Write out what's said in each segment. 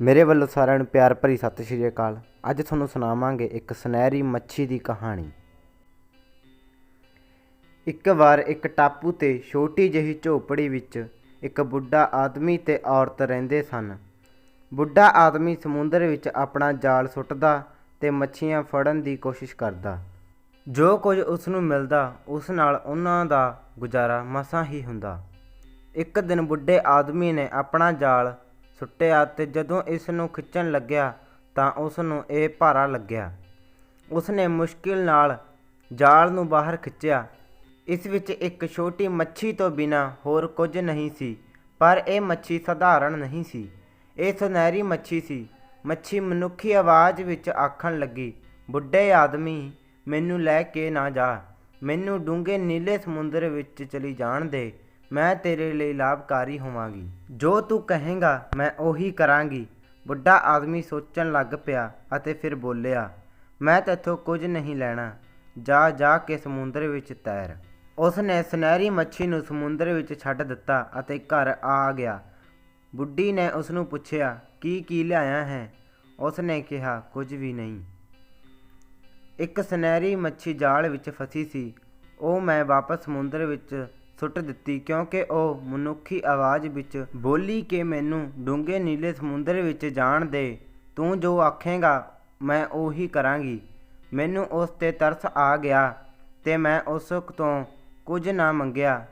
ਮੇਰੇ ਵੱਲੋਂ ਸਾਰਿਆਂ ਨੂੰ ਪਿਆਰ ਭਰੀ ਸਤਿ ਸ਼੍ਰੀ ਅਕਾਲ। ਅੱਜ ਤੁਹਾਨੂੰ ਸੁਣਾਵਾਂਗੇ ਇੱਕ ਸੁਨਹਿਰੀ ਮੱਛੀ ਦੀ ਕਹਾਣੀ। ਇੱਕ ਵਾਰ ਇੱਕ ਟਾਪੂ ਤੇ ਛੋਟੀ ਜਿਹੀ ਝੋਪੜੀ ਵਿੱਚ ਇੱਕ ਬੁੱਢਾ ਆਦਮੀ ਤੇ ਔਰਤ ਰਹਿੰਦੇ ਸਨ। ਬੁੱਢਾ ਆਦਮੀ ਸਮੁੰਦਰ ਵਿੱਚ ਆਪਣਾ ਜਾਲ ਸੁੱਟਦਾ ਤੇ ਮੱਛੀਆਂ ਫੜਨ ਦੀ ਕੋਸ਼ਿਸ਼ ਕਰਦਾ। ਜੋ ਕੁਝ ਉਸ ਨੂੰ ਮਿਲਦਾ, ਉਸ ਨਾਲ ਉਹਨਾਂ ਦਾ ਗੁਜ਼ਾਰਾ ਮਸਾਂ ਹੀ ਹੁੰਦਾ। ਇੱਕ ਦਿਨ ਬੁੱਢੇ ਆਦਮੀ ਨੇ ਆਪਣਾ ਜਾਲ ਸੁੱਟਿਆ ਤੇ ਜਦੋਂ ਇਸ ਨੂੰ ਖਿੱਚਣ ਲੱਗਿਆ ਤਾਂ ਉਸ ਨੂੰ ਇਹ ਭਾਰਾ ਲੱਗਿਆ। ਉਸ ਨੇ ਮੁਸ਼ਕਿਲ ਨਾਲ ਜਾਲ ਨੂੰ ਬਾਹਰ ਖਿੱਚਿਆ। ਇਸ ਵਿੱਚ ਇੱਕ ਛੋਟੀ ਮੱਛੀ ਤੋਂ ਬਿਨਾ ਹੋਰ ਕੁਝ ਨਹੀਂ ਸੀ, ਪਰ ਇਹ ਮੱਛੀ ਸਧਾਰਨ ਨਹੀਂ ਸੀ। ਇਹ ਸੁਨਹਿਰੀ ਮੱਛੀ ਸੀ। ਮੱਛੀ ਮਨੁੱਖੀ ਆਵਾਜ਼ ਵਿੱਚ ਆਖਣ ਲੱਗੀ, ਬੁੱਢੇ ਆਦਮੀ, ਮੈਨੂੰ ਲੈ ਕੇ ਨਾ ਜਾ। ਮੈਨੂੰ ਡੂੰਘੇ ਨੀਲੇ ਸਮੁੰਦਰ ਵਿੱਚ ਚਲੀ ਜਾਣ ਦੇ। ਮੈਂ ਤੇਰੇ ਲਈ ਲਾਭਕਾਰੀ ਹੋਵਾਂਗੀ। ਜੋ ਤੂੰ ਕਹੇਂਗਾ, ਮੈਂ ਉਹੀ ਕਰਾਂਗੀ। ਬੁੱਢਾ ਆਦਮੀ ਸੋਚਣ ਲੱਗ ਪਿਆ ਅਤੇ ਫਿਰ ਬੋਲਿਆ, ਮੈਂ ਤੇਥੋਂ ਕੁਝ ਨਹੀਂ ਲੈਣਾ। ਜਾ ਜਾ ਕੇ ਸਮੁੰਦਰ ਵਿੱਚ ਤੈਰ। ਉਸ ਨੇ ਸੁਨਹਿਰੀ ਮੱਛੀ ਨੂੰ ਸਮੁੰਦਰ ਵਿੱਚ ਛੱਡ ਦਿੱਤਾ ਅਤੇ ਘਰ ਆ ਗਿਆ। ਬੁੱਢੀ ਨੇ ਉਸ ਨੂੰ ਪੁੱਛਿਆ, ਕੀ ਕੀ ਲਿਆਇਆ ਹੈ? ਉਸ ਨੇ ਕਿਹਾ, ਕੁਝ ਵੀ ਨਹੀਂ। ਇੱਕ ਸੁਨਹਿਰੀ ਮੱਛੀ ਜਾਲ ਵਿੱਚ ਫਸੀ ਸੀ। ਉਹ ਮੈਂ ਵਾਪਸ ਸਮੁੰਦਰ ਵਿੱਚ ਸੁੱਟ ਦਿੱਤੀ ਕਿਉਂਕਿ ਉਹ ਮਨੁੱਖੀ ਆਵਾਜ਼ ਵਿੱਚ ਬੋਲੀ ਕਿ ਮੈਨੂੰ ਡੂੰਘੇ ਨੀਲੇ ਸਮੁੰਦਰ ਵਿੱਚ ਜਾਣ ਦੇ। ਤੂੰ ਜੋ ਆਖੇਂਗਾ, ਮੈਂ ਉਹੀ ਕਰਾਂਗੀ। ਮੈਨੂੰ ਉਸ ਤੇ ਤਰਸ ਆ ਗਿਆ ਤੇ ਮੈਂ ਉਸ ਤੋਂ ਕੁਝ ਨਾ ਮੰਗਿਆ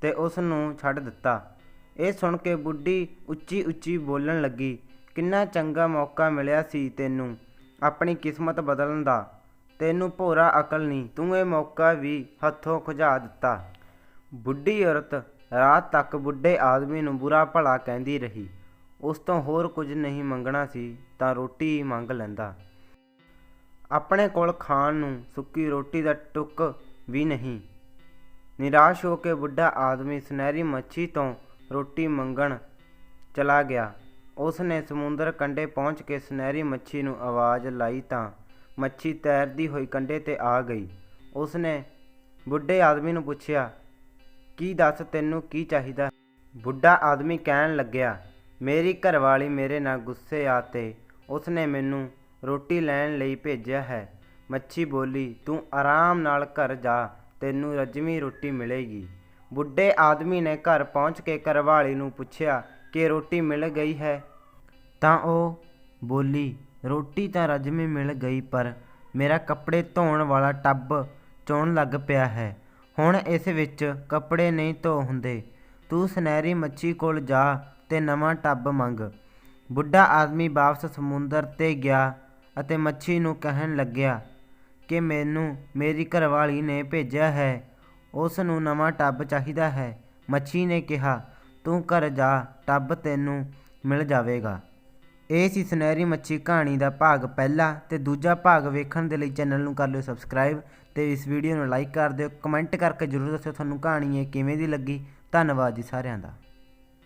ਤੇ ਉਸ ਨੂੰ ਛੱਡ ਦਿੱਤਾ। ਇਹ ਸੁਣ ਕੇ ਬੁੱਢੀ ਉੱਚੀ ਉੱਚੀ ਬੋਲਣ ਲੱਗੀ, ਕਿੰਨਾ ਚੰਗਾ ਮੌਕਾ ਮਿਲਿਆ ਸੀ ਤੈਨੂੰ ਆਪਣੀ ਕਿਸਮਤ ਬਦਲਣ ਦਾ। ਤੈਨੂੰ ਭੋਰਾ ਅਕਲ ਨਹੀਂ, ਤੂੰ ਇਹ ਮੌਕਾ ਵੀ ਹੱਥੋਂ ਖੁਜਾ ਦਿੱਤਾ। ਬੁੱਢੀ ਔਰਤ ਰਾਤ ਤੱਕ ਬੁੱਢੇ ਆਦਮੀ ਨੂੰ ਬੁਰਾ ਭਲਾ ਕਹਿੰਦੀ ਰਹੀ। ਉਸ ਤੋਂ ਹੋਰ ਕੁਝ ਨਹੀਂ ਮੰਗਣਾ ਸੀ, ਤਾਂ ਰੋਟੀ ਹੀ ਮੰਗ ਲੈਂਦਾ। ਆਪਣੇ ਕੋਲ ਖਾਣ ਨੂੰ ਸੁੱਕੀ ਰੋਟੀ ਦਾ ਟੁੱਕ ਵੀ ਨਹੀਂ। ਨਿਰਾਸ਼ ਹੋ ਕੇ ਬੁੱਢਾ ਆਦਮੀ ਸੁਨਹਿਰੀ ਮੱਛੀ ਤੋਂ ਰੋਟੀ ਮੰਗਣ ਚਲਾ ਗਿਆ। ਉਸ ਨੇ ਸਮੁੰਦਰ ਕੰਢੇ ਪਹੁੰਚ ਕੇ ਸੁਨਹਿਰੀ ਮੱਛੀ ਨੂੰ ਆਵਾਜ਼ ਲਾਈ ਤਾਂ ਮੱਛੀ ਤੈਰਦੀ ਹੋਈ ਕੰਢੇ ਤੇ ਆ ਗਈ। ਉਸ ਨੇ ਬੁੱਢੇ ਆਦਮੀ ਨੂੰ ਪੁੱਛਿਆ ਕੀ ਦੱਸ ਤੈਨੂੰ ਕੀ ਚਾਹੀਦਾ? ਬੁੱਢਾ ਆਦਮੀ ਕਹਿਣ ਲੱਗਿਆ, ਮੇਰੀ ਘਰਵਾਲੀ ਮੇਰੇ ਨਾਲ ਗੁੱਸੇ ਆ ਤੇ ਉਸਨੇ ਮੈਨੂੰ ਰੋਟੀ ਲੈਣ ਲਈ ਭੇਜਿਆ ਹੈ। ਮੱਛੀ ਬੋਲੀ, ਤੂੰ ਆਰਾਮ ਨਾਲ ਘਰ ਜਾ, ਤੈਨੂੰ ਰਜ਼ਵੀਂ ਰੋਟੀ ਮਿਲੇਗੀ। ਬੁੱਢੇ ਆਦਮੀ ਨੇ ਘਰ ਪਹੁੰਚ ਕੇ ਘਰਵਾਲੀ ਨੂੰ ਪੁੱਛਿਆ, ਕਿ ਰੋਟੀ ਮਿਲ ਗਈ ਹੈ? ਤਾਂ ਉਹ ਬੋਲੀ, ਰੋਟੀ ਤਾਂ ਰੱਜਵੀਂ ਮਿਲ ਗਈ, ਪਰ ਮੇਰਾ ਕੱਪੜੇ ਧੋਣ ਵਾਲਾ ਟੱਬ ਚੋਣ ਲੱਗ ਪਿਆ ਹੈ। ਹੁਣ ਇਸ ਵਿੱਚ ਕੱਪੜੇ ਨਹੀਂ ਧੋ ਹੁੰਦੇ। ਤੂੰ ਸੁਨਹਿਰੀ ਮੱਛੀ ਕੋਲ ਜਾ ਤੇ ਨਵਾਂ ਟੱਬ ਮੰਗ। ਬੁੱਢਾ ਆਦਮੀ ਵਾਪਸ ਸਮੁੰਦਰ ਤੇ ਗਿਆ ਅਤੇ ਮੱਛੀ ਨੂੰ ਕਹਿਣ ਲੱਗਿਆ ਕਿ ਮੈਨੂੰ ਮੇਰੀ ਘਰਵਾਲੀ ਨੇ ਭੇਜਿਆ ਹੈ। ਉਸ ਨੂੰ ਨਵਾਂ ਟੱਬ ਚਾਹੀਦਾ ਹੈ। ਮੱਛੀ ਨੇ ਕਿਹਾ, ਤੂੰ ਘਰ ਜਾ, ਟੱਬ ਤੈਨੂੰ ਮਿਲ ਜਾਵੇਗਾ। ਇਹ ਸੀ ਸੁਨਹਿਰੀ ਮੱਛੀ ਕਹਾਣੀ ਦਾ ਭਾਗ ਪਹਿਲਾ ਤੇ ਦੂਜਾ ਭਾਗ ਵੇਖਣ ਦੇ ਲਈ ਚੈਨਲ ਨੂੰ ਕਰ ਲਿਓ ਸਬਸਕ੍ਰਾਈਬ ਤੇ ਇਸ ਵੀਡੀਓ ਨੂੰ ਲਾਈਕ ਕਰ ਦਿਓ। ਕਮੈਂਟ ਕਰਕੇ ਜਰੂਰ ਦੱਸਿਓ ਤੁਹਾਨੂੰ ਕਹਾਣੀ ਇਹ ਕਿਵੇਂ ਦੀ ਲੱਗੀ। ਧੰਨਵਾਦ ਜੀ ਸਾਰਿਆਂ ਦਾ।